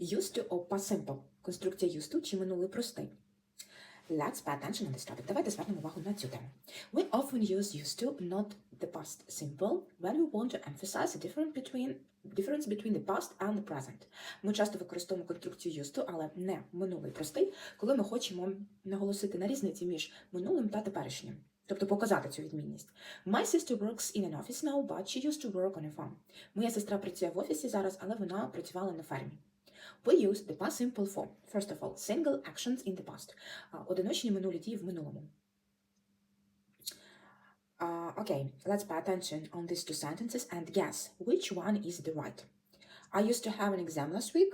Used to or past simple. Конструкція used to чи минулий простий. Let's pay attention on this topic. Давайте звернемо увагу на цю тему. We often use used to, not the past simple, when we want to emphasize the difference between, difference between the past and the present. Ми часто використовуємо конструкцію used to, але не минулий простий, коли ми хочемо наголосити на різниці між минулим та теперішнім. Тобто показати цю відмінність. My sister works in an office now, but she used to work on a farm. Моя сестра працює в офісі зараз, але вона працювала на фермі. We use the past simple form. First of all, single actions in the past. А, Одиночні минулі дії в минулому. Uh, okay, let's pay attention on these two sentences and guess which one is the right. I used to have an exam last week,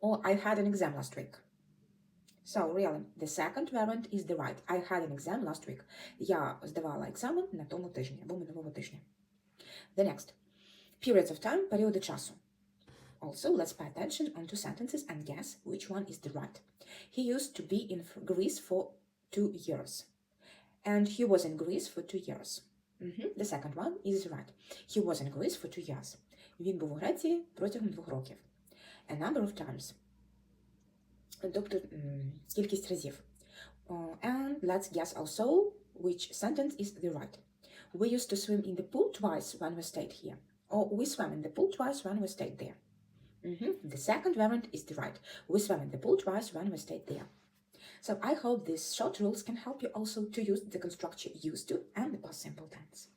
or I had an exam last week. So, really, the second variant is the right. I had an exam last week. Я здавала екзамен на тому тижні або минулому тижні. The next. Periods of time, періоди часу. Also, let's pay attention on two sentences and guess which one is the right. He used to be in F- Greece for two years. And he was in Greece for two years. Mhm, The second one is right. He was in Greece for two years. Він був у Греції протягом двох років. A number of times. Тобто м, кількість разів. Uh, and let's guess also which sentence is the right. We used to swim in the pool twice when we stayed here. Or we swam in the pool twice when we stayed there. Mhm. The second variant is the right. We swam in the pool twice when we stayed there. So I hope these short rules can help you also to use the construction used to and the past simple tense.